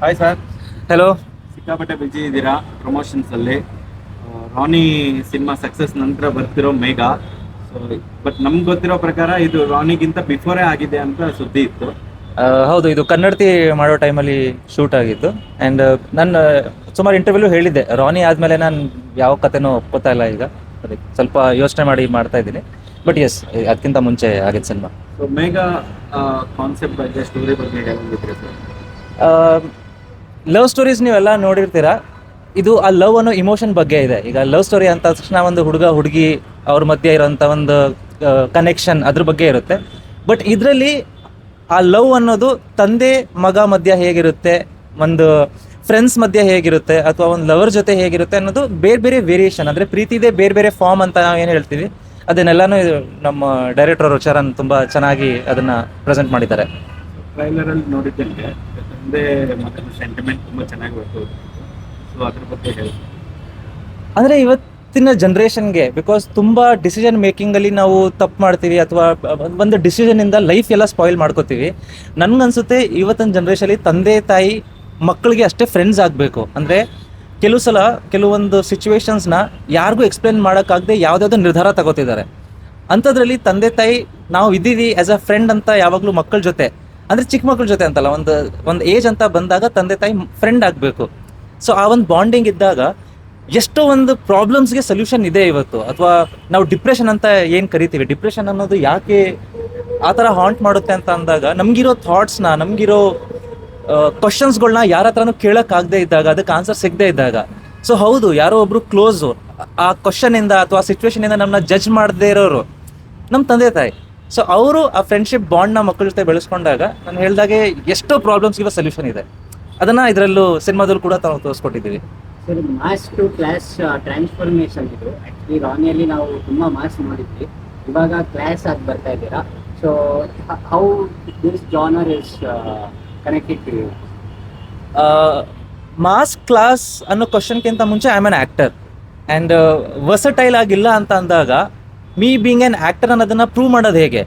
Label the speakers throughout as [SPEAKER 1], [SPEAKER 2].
[SPEAKER 1] Hi sir
[SPEAKER 2] hello
[SPEAKER 1] ಸಿಕ್ಕಾಪಟ್ಟೆ busy ಇದ್ದೀರಾ? Promotions ಅಲ್ಲಿ. ರಾನಿ ಸಿನಿಮಾ ಸಕ್ಸಸ್ ನಂತರ ಬರ್ತಿರೋ ಮೇಘ. ಸೊ ಬಟ್ ನಮ್ಗೆ ಗೊತ್ತಿರೋ ಪ್ರಕಾರ ಇದು ರಾನಿಗಿಂತ ಬಿಫೋರೇ ಆಗಿದೆ ಅಂತ ಸುದ್ದಿ ಇತ್ತು.
[SPEAKER 2] ಹೌದು ಇದು ಕನ್ನಡತಿ ಮಾಡೋ ಟೈಮಲ್ಲಿ ಶೂಟ್ ಆಗಿತ್ತು ಆ್ಯಂಡ್ ನಾನು ಸುಮಾರು ಇಂಟರ್ವ್ಯೂ ಹೇಳಿದ್ದೆ. ರಾನಿ ಆದಮೇಲೆ ನಾನು ಯಾವ ಕಥೆನೂ ಒಪ್ಕೋತಾ ಇಲ್ಲ ಈಗ. ಅದಕ್ಕೆ ಸ್ವಲ್ಪ ಯೋಚನೆ ಮಾಡಿ ಮಾಡ್ತಾ ಇದ್ದೀನಿ. ಬಟ್ ಎಸ್ ಅದಕ್ಕಿಂತ ಮುಂಚೆ ಆಗಿದ್ದು ಸಿನಿಮಾ
[SPEAKER 1] ಸೊ ಮೇಘ ಕಾನ್ಸೆಪ್ಟ್ ಬಗ್ಗೆ ಸ್ಟೋರಿ ಬಗ್ಗೆ ಹೇಳಿದ್ರೆ ಸರ್
[SPEAKER 2] ಲವ್ ಸ್ಟೋರೀಸ್ ನೀವೆಲ್ಲ ನೋಡಿರ್ತೀರಾ? ಇದು ಆ ಲವ್ ಅನ್ನೋ ಇಮೋಷನ್ ಬಗ್ಗೆ ಇದೆ. ಈಗ ಲವ್ ಸ್ಟೋರಿ ಅಂತ ತಕ್ಷಣ ಒಂದು ಹುಡುಗ, ಹುಡುಗಿ ಅವ್ರ ಮಧ್ಯೆ ಇರೋಂಥ ಒಂದು ಕನೆಕ್ಷನ್ ಅದ್ರ ಬಗ್ಗೆ ಇರುತ್ತೆ. ಬಟ್ ಇದರಲ್ಲಿ ಆ ಲವ್ ಅನ್ನೋದು ತಂದೆ, ಮಗ ಮಧ್ಯ ಹೇಗಿರುತ್ತೆ, ಒಂದು ಫ್ರೆಂಡ್ಸ್ ಮಧ್ಯೆ ಹೇಗಿರುತ್ತೆ, ಅಥವಾ ಒಂದು ಲವರ್ ಜೊತೆ ಹೇಗಿರುತ್ತೆ ಅನ್ನೋದು ಬೇರೆ ಬೇರೆ ವೇರಿಯೇಷನ್ ಅಂದರೆ ಪ್ರೀತಿದೇ ಬೇರೆ ಬೇರೆ ಫಾರ್ಮ್ ಅಂತ ನಾವು ಏನು ಹೇಳ್ತೀವಿ, ಅದನ್ನೆಲ್ಲನೂ ನಮ್ಮ ಡೈರೆಕ್ಟರ್ ಚರಣ್ ತುಂಬ ಚೆನ್ನಾಗಿ ಅದನ್ನು ಪ್ರೆಸೆಂಟ್ ಮಾಡಿದ್ದಾರೆ.
[SPEAKER 1] ಟ್ರೈಲರ್ ಅಲ್ಲಿ ಮಗನ ಸೆಂಟಿಮೆಂಟ್ ಚೆನ್ನಾಗಿ ಬರ್ತದೆ ಸೊ ಅದ್ರ ಬಗ್ಗೆ ಹೇಳಿ.
[SPEAKER 2] ಅಂದರೆ ಇವತ್ತಿನ ಜನ್ರೇಷನ್ಗೆ ಬಿಕಾಸ್ ತುಂಬ ಡಿಸಿಷನ್ ಮೇಕಿಂಗಲ್ಲಿ ನಾವು ತಪ್ಪು ಮಾಡ್ತೀವಿ ಅಥವಾ ಒಂದು ಡಿಸಿಷನಿಂದ ಲೈಫ್ ಎಲ್ಲ ಸ್ಪಾಯಿಲ್ ಮಾಡ್ಕೋತೀವಿ. ನನಗನ್ಸುತ್ತೆ ಇವತ್ತಿನ ಜನ್ರೇಷನಲ್ಲಿ ತಂದೆ, ತಾಯಿ ಮಕ್ಕಳಿಗೆ ಅಷ್ಟೇ ಫ್ರೆಂಡ್ಸ್ ಆಗಬೇಕು. ಅಂದರೆ ಕೆಲವು ಸಲ ಕೆಲವೊಂದು ಸಿಚುವೇಶನ್ಸ್ನ ಯಾರಿಗೂ ಎಕ್ಸ್ಪ್ಲೇನ್ ಮಾಡೋಕ್ಕಾಗದೆ ಯಾವುದಾದ್ರು ನಿರ್ಧಾರ ತಗೋತಿದ್ದಾರೆ. ಅಂಥದ್ರಲ್ಲಿ ತಂದೆ, ತಾಯಿ, ನಾವು ಇದ್ದೀವಿ ಆ್ಯಸ್ ಅ ಫ್ರೆಂಡ್ ಅಂತ ಯಾವಾಗಲೂ ಮಕ್ಕಳ ಜೊತೆ. ಅಂದರೆ ಚಿಕ್ಕ ಮಕ್ಕಳ ಜೊತೆ ಅಂತಲ್ಲ, ಒಂದು ಒಂದು ಏಜ್ ಅಂತ ಬಂದಾಗ ತಂದೆ ತಾಯಿ ಫ್ರೆಂಡ್ ಆಗಬೇಕು. ಸೊ ಆ ಒಂದು ಬಾಂಡಿಂಗ್ ಇದ್ದಾಗ ಎಷ್ಟೋ ಒಂದು ಪ್ರಾಬ್ಲಮ್ಸ್ಗೆ ಸೊಲ್ಯೂಷನ್ ಇದೆ ಇವತ್ತು. ಅಥವಾ ನಾವು ಡಿಪ್ರೆಷನ್ ಅಂತ ಏನು ಕರಿತೀವಿ? ಡಿಪ್ರೆಷನ್ ಅನ್ನೋದು ಯಾಕೆ ಆ ಥರ ಹಾಂಟ್ ಮಾಡುತ್ತೆ ಅಂತ ಅಂದಾಗ, ನಮಗಿರೋ ಥಾಟ್ಸ್ನ ನಮಗಿರೋ ಕ್ವಶನ್ಸ್ಗಳನ್ನ ಯಾರ ಹತ್ರನೂ ಕೇಳೋಕ್ಕಾಗದೇ ಇದ್ದಾಗ, ಅದಕ್ಕೆ ಆನ್ಸರ್ ಸಿಗದೇ ಇದ್ದಾಗ. ಸೊ ಹೌದು, ಯಾರೋ ಒಬ್ರು ಕ್ಲೋಸು ಆ ಕ್ವಶನಿಂದ ಅಥವಾ ಸಿಚುವೇಶನಿಂದ ನಮ್ಮನ್ನ ಜಡ್ಜ್ ಮಾಡದೇ ಇರೋರು ನಮ್ಮ ತಂದೆ ತಾಯಿ. ಸೊ ಅವರು ಆ ಫ್ರೆಂಡ್ಶಿಪ್ ಬಾಂಡ್ನ ಮಕ್ಕಳ ಜೊತೆ ಬೆಳೆಸ್ಕೊಂಡಾಗ ನಾನು ಹೇಳಿದಾಗೆ ಎಷ್ಟೋ ಪ್ರಾಬ್ಲಮ್ಸ್ಗೆ ಸೊಲ್ಯೂಷನ್ ಇದೆ. ಅದನ್ನ ಇದರಲ್ಲೂ ಸಿನಿಮಾದಲ್ಲೂ ಕೂಡ ತಾವು ತೋರಿಸ್ಕೊಟ್ಟಿದ್ದೀವಿ.
[SPEAKER 3] Sir mass to class transformation ಇದು. ಆ್ಯಕ್ಚುಲಿ ರಾನಿಯಲ್ಲಿ ನಾವು ತುಂಬ ಮಾಸ್ ಮಾಡಿದ್ವಿ. ಇವಾಗ ಕ್ಲಾಸ್ ಆಗಿ ಬರ್ತಾ ಇದ್ದೀರಾ? So how this genre is connected to you
[SPEAKER 2] mass class ಅನ್ನೋ ಕ್ವಶನ್ಗಿಂತ ಮುಂಚೆ I am an actor and versatile ಆಗಿಲ್ಲ ಅಂತ ಅಂದಾಗ ಮೀ ಬೀಂಗ್ ಆ್ಯನ್ ಆ್ಯಕ್ಟರ್ ಅನ್ನೋದನ್ನ ಪ್ರೂವ್ ಮಾಡೋದು ಹೇಗೆ?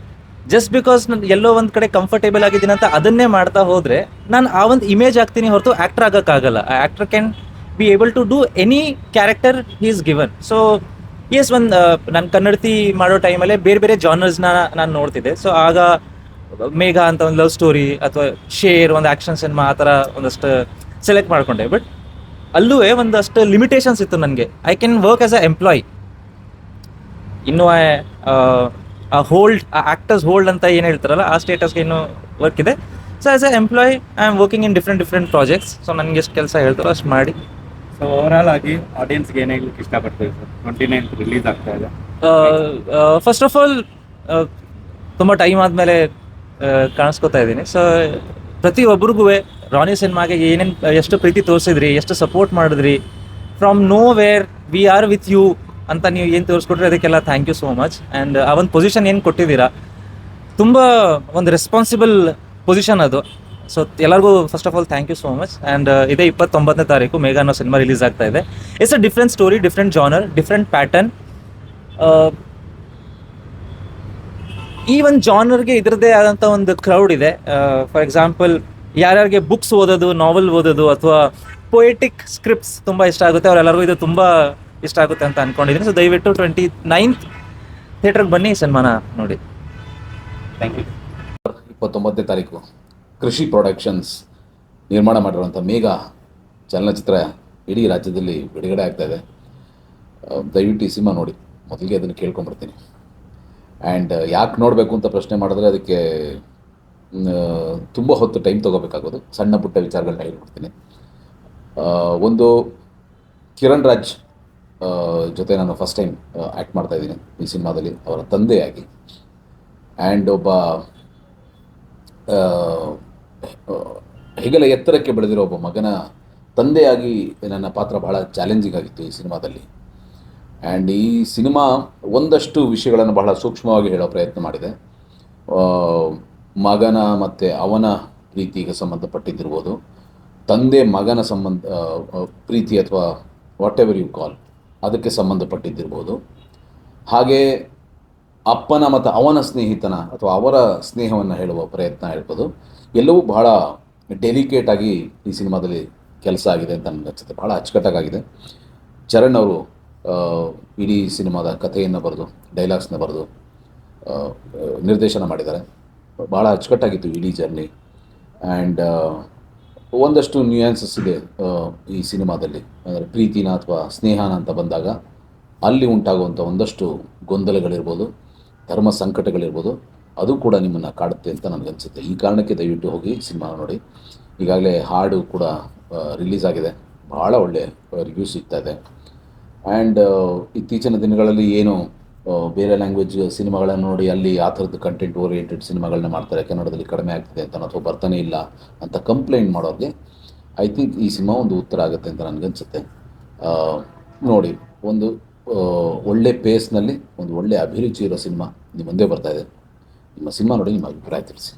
[SPEAKER 2] ಜಸ್ಟ್ ಬಿಕಾಸ್ ನಾನು ಎಲ್ಲೋ ಒಂದು ಕಡೆ ಕಂಫರ್ಟೇಬಲ್ ಆಗಿದ್ದೀನಿ ಅಂತ ಅದನ್ನೇ ಮಾಡ್ತಾ ಹೋದರೆ ನಾನು ಆ ಒಂದು ಇಮೇಜ್ ಆಗ್ತೀನಿ ಹೊರತು ಆ್ಯಕ್ಟರ್ ಆಗೋಕ್ಕಾಗಲ್ಲ. ಆ actor can be able to do any character is given so yes ಒಂದು ನಾನು ಕನ್ನಡತಿ ಮಾಡೋ ಟೈಮಲ್ಲೇ ಬೇರೆ ಬೇರೆ ಜಾನರ್ಸ್ನ ನಾನು ನೋಡ್ತಿದ್ದೆ. ಸೊ ಆಗ ಮೇಘ ಅಂತ ಒಂದು ಲವ್ ಸ್ಟೋರಿ ಅಥವಾ ಶೇರ್, ಒಂದು ಆ್ಯಕ್ಷನ್ ಸಿನಿಮಾ ಆ ಥರ ಒಂದಷ್ಟು ಸೆಲೆಕ್ಟ್ ಮಾಡಿಕೊಂಡೆ. ಬಟ್ ಅಲ್ಲೂ ಒಂದಷ್ಟು ಲಿಮಿಟೇಷನ್ಸ್ ಇತ್ತು ನನಗೆ. I can work as a employee ಇನ್ನೂ ಆ ಹೋಲ್ಡ್ ಆ ಆ್ಯಕ್ಟರ್ಸ್ ಹೋಲ್ಡ್ ಅಂತ ಏನು ಹೇಳ್ತಾರಲ್ಲ ಆ ಸ್ಟೇಟಸ್ಗೆ ಇನ್ನೂ ವರ್ಕ್ ಇದೆ. So as a employee I am working in different different projects so ನನಗೆ ಎಷ್ಟು ಕೆಲಸ ಹೇಳ್ತಾರೋ ಅಷ್ಟು ಮಾಡಿ.
[SPEAKER 1] ಸೊ ಓವರಾಲ್ ಆಲ್ ಆಗಿ ಆಡಿಯನ್ಸ್ಗೆ ಏನೇ ಹೇಳಲಿಕ್ಕೆ ಇಷ್ಟಪಡ್ತೀವಿ ಸರ್ ಟ್ವೆಂಟಿ ನೈನ್ತ್ ರಿಲೀಸ್ ಆಗ್ತಾ ಇದೆ.
[SPEAKER 2] ಫಸ್ಟ್ ಆಫ್ ಆಲ್ ತುಂಬ ಟೈಮ್ ಆದಮೇಲೆ ಕಾಣಿಸ್ಕೊತಾ ಇದ್ದೀನಿ. ಸೊ ಪ್ರತಿಯೊಬ್ಬರಿಗೂ ರಾನಿ ಸಿನಿಮಾಗೆ ಏನೇನು ಎಷ್ಟು ಪ್ರೀತಿ ತೋರಿಸಿದ್ರಿ ಎಷ್ಟು ಸಪೋರ್ಟ್ ಮಾಡಿದ್ರಿ from no where we are with you ಅಂತ ನೀವು ಏನು ತೋರಿಸ್ಕೊಟ್ರೆ ಅದಕ್ಕೆಲ್ಲ thank you so much and ಆ ಒಂದು ಪೊಸಿಷನ್ ಏನು ಕೊಟ್ಟಿದ್ದೀರಾ? ತುಂಬ ಒಂದು ರೆಸ್ಪಾನ್ಸಿಬಲ್ ಪೊಸಿಷನ್ ಅದು. ಸೊ ಎಲ್ಲರಿಗೂ first of all thank you so much and ಇದೇ ಇಪ್ಪತ್ತೊಂಬತ್ತನೇ ತಾರೀಕು ಮೇಘಾ ಅನ್ನೋ ಸಿನಿಮಾ ರಿಲೀಸ್ ಆಗ್ತಾ ಇದೆ. It's a different story different genre different pattern ಈ ಒಂದು ಜಾನರ್ಗೆ ಇದ್ರದೇ ಆದಂಥ ಒಂದು ಕ್ರೌಡ್ ಇದೆ. ಫಾರ್ ಎಕ್ಸಾಂಪಲ್ ಯಾರ್ಯಾರಿಗೆ ಬುಕ್ಸ್ ಓದೋದು ನಾವೆಲ್ ಓದೋದು, ಅಥವಾ ಪೊಯೆಟಿಕ್ ಸ್ಕ್ರಿಪ್ಟ್ಸ್ ತುಂಬ ಇಷ್ಟ ಆಗುತ್ತೆ, ಅವರೆಲ್ಲರಿಗೂ ಇದು ತುಂಬ ಇಷ್ಟ ಆಗುತ್ತೆ ಅಂತ ಅನ್ಕೊಂಡಿದ್ದೀನಿ. ಸೊ ದಯವಿಟ್ಟು ಟ್ವೆಂಟಿ ನೈನ್ತ್ ಥಿಯೇಟ್ರಿಗೆ ಬನ್ನಿ ಸನ್ಮಾನ ನೋಡಿ.
[SPEAKER 1] ಥ್ಯಾಂಕ್ ಯು
[SPEAKER 4] ಇಪ್ಪತ್ತೊಂಬತ್ತನೇ ತಾರೀಕು ಕೃಷಿ ಪ್ರೊಡಕ್ಷನ್ಸ್ ನಿರ್ಮಾಣ ಮಾಡಿರುವಂಥ ಮೇಘ ಚಲನಚಿತ್ರ ಇಡೀ ರಾಜ್ಯದಲ್ಲಿ ಬಿಡುಗಡೆ ಆಗ್ತಾ ಇದೆ. ದಯವಿಟ್ಟು ಈ ಸಿನಿಮಾ ನೋಡಿ. ಮೊದಲಿಗೆ ಅದನ್ನು ಕೇಳ್ಕೊಂಬರ್ತೀನಿ ಆ್ಯಂಡ್ ಯಾಕೆ ನೋಡಬೇಕು ಅಂತ ಪ್ರಶ್ನೆ ಮಾಡಿದ್ರೆ ಅದಕ್ಕೆ ತುಂಬ ಹೊತ್ತು ಟೈಮ್ ತೊಗೋಬೇಕಾಗೋದು. ಸಣ್ಣ ಪುಟ್ಟ ವಿಚಾರಗಳನ್ನ ಹೇಳ್ಕೊಡ್ತೀನಿ. ಒಂದು ಕಿರಣ್ ರಾಜ್ ಜೊತೆ ನಾನು ಫಸ್ಟ್ ಟೈಮ್ ಆ್ಯಕ್ಟ್ ಮಾಡ್ತಾ ಇದ್ದೀನಿ ಈ ಸಿನಿಮಾದಲ್ಲಿ ಅವರ ತಂದೆಯಾಗಿ. ಆ್ಯಂಡ್ ಒಬ್ಬ ಹೆಗಲ ಎತ್ತರಕ್ಕೆ ಬೆಳೆದಿರೋ ಒಬ್ಬ ಮಗನ ತಂದೆಯಾಗಿ ನನ್ನ ಪಾತ್ರ ಬಹಳ ಚಾಲೆಂಜಿಂಗ್ ಆಗಿತ್ತು ಈ ಸಿನಿಮಾದಲ್ಲಿ. ಆ್ಯಂಡ್ ಈ ಸಿನಿಮಾ ಒಂದಷ್ಟು ವಿಷಯಗಳನ್ನು ಬಹಳ ಸೂಕ್ಷ್ಮವಾಗಿ ಹೇಳೋ ಪ್ರಯತ್ನ ಮಾಡಿದೆ. ಮಗನ ಮತ್ತು ಅವನ ಪ್ರೀತಿಗೆ ಸಂಬಂಧಪಟ್ಟಿದ್ದಿರ್ಬೋದು. ತಂದೆ ಮಗನ ಸಂಬಂಧ ಪ್ರೀತಿ ಅಥವಾ ವಾಟ್ ಎವರ್ ಯು ಕಾಲ್ ಅದಕ್ಕೆ ಸಂಬಂಧಪಟ್ಟಿದ್ದಿರ್ಬೋದು. ಹಾಗೆ ಅಪ್ಪನ ಮತ್ತು ಅವನ ಸ್ನೇಹಿತನ ಅಥವಾ ಅವರ ಸ್ನೇಹವನ್ನು ಹೇಳುವ ಪ್ರಯತ್ನ ಹೇಳ್ಬೋದು. ಎಲ್ಲವೂ ಬಹಳ ಡೆಲಿಕೇಟ್ ಆಗಿ ಈ ಸಿನಿಮಾದಲ್ಲಿ ಕೆಲಸ ಆಗಿದೆ ಅಂತ ನನಗೆ ಅನಿಸುತ್ತೆ. ಭಾಳ ಅಚ್ಚುಕಟ್ಟಾಗಿದೆ ಚರಣ್ ಅವರು ಇಡೀ ಸಿನಿಮಾದ ಕಥೆಯನ್ನು ಬರೆದು ಡೈಲಾಗ್ಸ್ನ ಬರೆದು ನಿರ್ದೇಶನ ಮಾಡಿದ್ದಾರೆ. ಭಾಳ ಅಚ್ಚುಕಟ್ಟಾಗಿತ್ತು ಇಡೀ ಜರ್ನಿ ಆ್ಯಂಡ್ ಒಂದಷ್ಟು ನ್ಯೂಯಾನ್ಸಸ್ ಇದೆ ಈ ಸಿನಿಮಾದಲ್ಲಿ. ಅಂದರೆ ಪ್ರೀತಿನ ಅಥವಾ ಸ್ನೇಹನ ಅಂತ ಬಂದಾಗ ಅಲ್ಲಿ ಉಂಟಾಗುವಂಥ ಒಂದಷ್ಟು ಗೊಂದಲಗಳಿರ್ಬೋದು, ಧರ್ಮ ಸಂಕಟಗಳಿರ್ಬೋದು, ಅದು ಕೂಡ ನಿಮ್ಮನ್ನು ಕಾಡುತ್ತೆ ಅಂತ ನನಗನ್ಸುತ್ತೆ ಈ ಕಾರಣಕ್ಕೆ ದಯವಿಟ್ಟು ಹೋಗಿ ಸಿನಿಮಾ ನೋಡಿ. ಈಗಾಗಲೇ ಹಾಡು ಕೂಡ ರಿಲೀಸ್ ಆಗಿದೆ. ಭಾಳ ಒಳ್ಳೆ ರಿವ್ಯೂ ಸಿಗ್ತಾ ಇದೆ. ಆ್ಯಂಡ್ ಇತ್ತೀಚಿನ ದಿನಗಳಲ್ಲಿ ಏನು ಬೇರೆ ಲ್ಯಾಂಗ್ವೇಜ್ ಸಿನಿಮಾಗಳನ್ನು ನೋಡಿ ಅಲ್ಲಿ ಆ ಥರದ ಕಂಟೆಂಟ್ ಓರಿಯೆಂಟೆಡ್ ಸಿನಿಮಾಗಳನ್ನ ಮಾಡ್ತಾರೆ. ಕನ್ನಡದಲ್ಲಿ ಕಡಿಮೆ ಆಗ್ತಿದೆ ಅಂತ ಅಥವಾ ಬರ್ತಾನೆ ಇಲ್ಲ ಅಂತ ಕಂಪ್ಲೇಂಟ್ ಮಾಡೋರಿಗೆ ಐ ಥಿಂಕ್ ಈ ಸಿನಿಮಾ ಒಂದು ಉತ್ತರ ಆಗುತ್ತೆ ಅಂತ ನನಗನ್ಸುತ್ತೆ ನೋಡಿ, ಒಂದು ಒಳ್ಳೆ ಪೇಸ್ನಲ್ಲಿ ಒಂದು ಒಳ್ಳೆ ಅಭಿರುಚಿ ಇರೋ ಸಿನಿಮಾ ನಿಮ್ಮ ಮುಂದೆ ಬರ್ತಾ ಇದೆ. ನಿಮ್ಮ ಸಿನಿಮಾ ನೋಡಿ ನಿಮ್ಮ ಅಭಿಪ್ರಾಯ ತಿಳಿಸಿ.